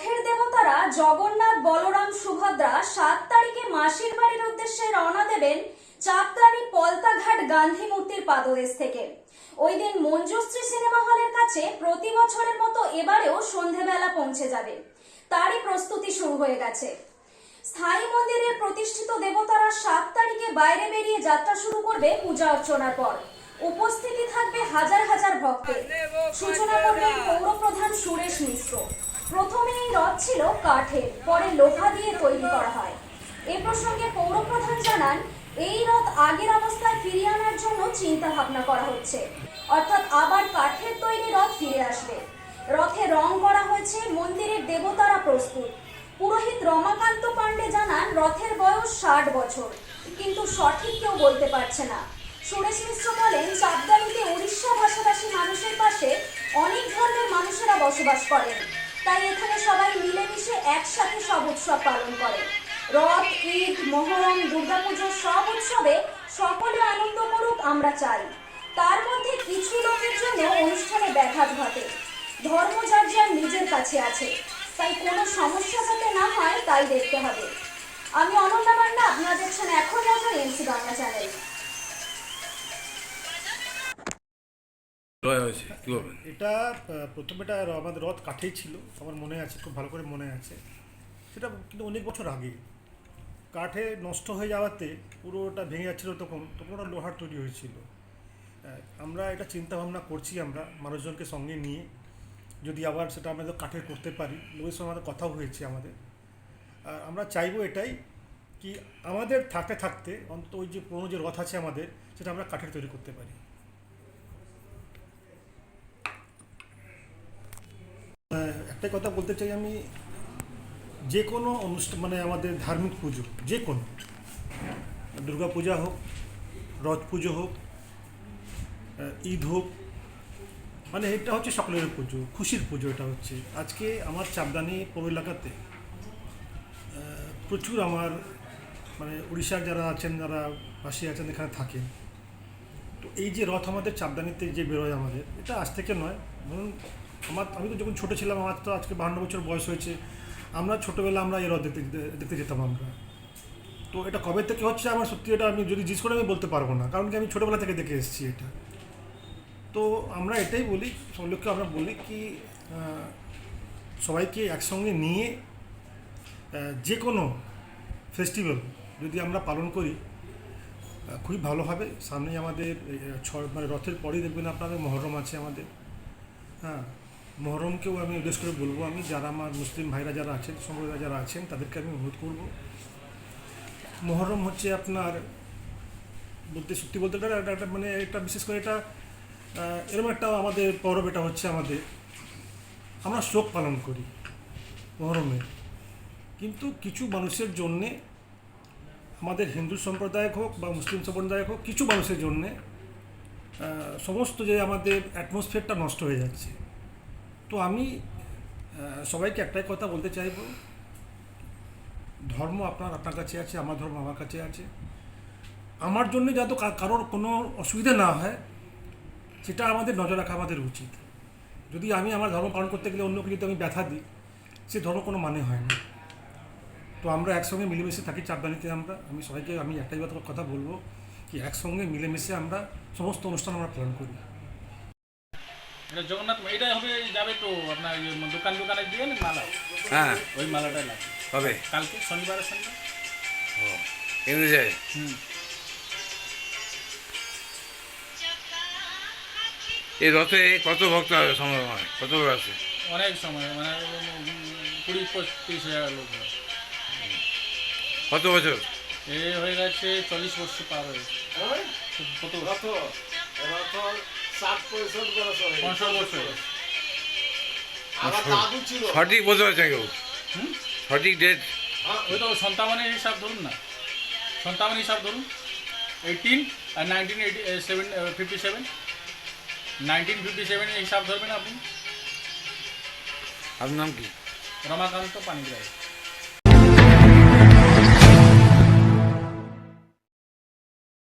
রথের দেবতারা জগন্নাথ, বলরাম, সুভদ্রা সাত তারিখে মাসির বাড়ির উদ্দেশ্যে রওনা দেবেন চাপদানি পলতাঘাট গান্ধী মূর্তির পাদদেশ থেকে। ওই দিন মঞ্জুশ্রী সিনেমা হলের কাছে প্রতি বছরের মতো এবারেও সন্ধেবেলা পৌঁছে যাবে। তারই প্রস্তুতি শুরু হয়ে গেছে। স্থায়ী মন্দিরের প্রতিষ্ঠিত দেবতারা সাত তারিখে বাইরে বেরিয়ে যাত্রা শুরু করবে পূজা অর্চনার পর। উপস্থিতি থাকবে হাজার হাজার ভক্তের। সূচনা করবেন পৌরপ্রধান সুরেশ মিশ্র। প্রথমে এই রথ ছিল কাঠের, পরে লোহা দিয়ে তৈরি করা হয়। এ প্রসঙ্গে পৌরপ্রধান জানান, এই রথ আগের অবস্থায় ফিরিয়ে আনার জন্য চিন্তা ভাবনা করা হচ্ছে। অর্থাৎ আবার কাঠের তৈরি রথ ফিরে আসবে। রথে রং করা হয়েছে, মন্দিরের দেবতারা প্রস্তুত। পুরোহিত রমাকান্ত পাণ্ডে জানান, রথের বয়স ষাট বছর। কিন্তু সঠিক কেউ বলতে পারছে না। সুরেশ মিশ্র বলেন চাপদানিতে উড়িষ্যা ভাষাভাষী মানুষের পাশে অনেক ধর্মের মানুষেরা বসবাস করেন। তাই এখানে সবাই মিলেমিশে একসাথে সব উৎসব পালন করে। রথ, ঈদ, মহরম, দুর্গাপুজো সব উৎসবে সকলে আনন্দ করুক আমরা চাই। তার মধ্যে কিছু লোকের জন্য অনুষ্ঠানে ব্যাঘাত ঘটে। ধর্ম যার নিজের কাছে আছে। তাই কোনো সমস্যা যাতে না হয় তাই দেখতে হবে। আমি অনন্যা মান্না আপনারা দেখছেন এখন নজর এমসি বাংলা চ্যানেল এটা প্রথমে এটা আমাদের রথ কাঠেই ছিল, আমার মনে আছে, খুব ভালো করে মনে আছে। সেটা কিন্তু অনেক বছর আগে। কাঠে নষ্ট হয়ে যাওয়াতে পুরোটা ভেঙে যাচ্ছিল তখন তখন ওটা লোহার তৈরি হয়েছিল। আমরা এটা চিন্তা ভাবনা করছি আমরা, মানুষজনকে সঙ্গে নিয়ে। যদি আবার সেটা আমরা কাঠের করতে পারি, লোকের সঙ্গে আমাদের কথাও হয়েছে আমাদের। আর আমরা চাইব এটাই কি আমাদের থাকতে থাকতে অন্তত ওই যে পুরোনো যে রথ আছে আমাদের, সেটা আমরা কাঠের তৈরি করতে পারি। আহ, একটাই কথা বলতে চাই আমি যে কোনো অনুষ্ঠান মানে আমাদের ধার্মিক পুজো যে কোনো দুর্গা পূজা হোক রথ পুজো হোক ঈদ হোক মানে এটা হচ্ছে সকলের পুজো খুশির পুজো এটা হচ্ছে। আজকে আমার চাপদানি পৌর এলাকাতে প্রচুর আমার মানে উড়িষ্যার যারা আছেন যারা পাশে আছেন এখানে থাকেন। তো এই যে রথ আমাদের চাপদানিতে যে বেরোয় আমাদের এটা আজ থেকে নয় ধরুন আমার, আমি তো যখন ছোটো ছিলাম, আমার তো আজকে বাহান্ন বছর বয়স হয়েছে। আমরা ছোটোবেলা আমরা এই রথ দেখতে দেখতে যেতাম আমরা। তো এটা কবে থেকে হচ্ছে, আমার সত্যি এটা আমি যদি জিজ্ঞেস করে আমি বলতে পারব না। কারণ কি, আমি ছোটোবেলা থেকে দেখে এসেছি এটা। তো আমরা এটাই বলি সব লোককে আমরা বলি কি সবাইকে একসঙ্গে নিয়ে যে কোনো ফেস্টিভ্যাল যদি আমরা পালন করি খুবই ভালো হবে। সামনেই আমাদের ছ মানে রথের পরেই দেখবেন আপনাদের মহরম আছে আমাদের। হ্যাঁ মহরমকেও আমি উদ্দেশ্য করে বলব আমি, যারা আমার মুসলিম ভাইরা যারা আছেন সম্প্রদায় যারা আছেন, তাদেরকে আমি অনুরোধ করব। মহরম হচ্ছে আপনার বলতে সত্যি বলতে গেলে একটা মানে এটা বিশেষ করে এটা এরকম একটা আমাদের পরব এটা হচ্ছে আমাদের। আমরা শোক পালন করি মহরমে। কিন্তু কিছু মানুষের জন্যে, আমাদের হিন্দু সম্প্রদায়ক হোক বা মুসলিম সম্প্রদায়ক হোক, কিছু মানুষের জন্যে সমস্ত যে আমাদের অ্যাটমসফিয়ারটা নষ্ট হয়ে যাচ্ছে। তো আমি সবাইকে একটাই কথা বলতে চাইব। ধর্ম আপনার আপনার কাছে আছে, আমার ধর্ম আমার কাছে আছে। আমার জন্য যাতে কারোর কোনো অসুবিধা না হয়, সেটা আমাদের নজর রাখা আমাদের উচিত। যদি আমি আমার ধর্ম পালন করতে গেলে অন্যকে যদি আমি ব্যথা দিই, সে ধর্ম কোনো মানে হয় না। তো আমরা একসঙ্গে মিলেমিশে থাকি চাপদানিতে আমরা। আমি সবাইকে, আমি একটাই কথা বলব, কি একসঙ্গে মিলেমিশে আমরা সমস্ত অনুষ্ঠান আমরা পালন করি। এটা জগন্নাথ এটা হবে যাবে তো আপনার দোকান দোকানে দিয়ে মালা? হ্যাঁ। ওই মালাটাই লাগবে। হবে। কালকে শনিবারের সন্ধ্যা ও এমনি হুম। এই রথে কত ভক্ত সমাগম? হয় কত আছে অনেক সময় মানে কুড়ি পঁচিশ হাজার লোক কত বছর? এ হয়ে গেছে চল্লিশ বছর পার হয়ে কত বছর? সঠিক বছর আছে কেউ? হুম? সঠিক ডেট ওই তো সন্তাবনের হিসাব ধরুন না। সন্তাবন হিসাব ধরুন। এইটিন আর nineteen eighty seven fifty seven nineteen fifty সেভেনের হিসাব ধরবেন আপনি। আপনার নাম কি? রমাকান্ত পানিগ্রাহী।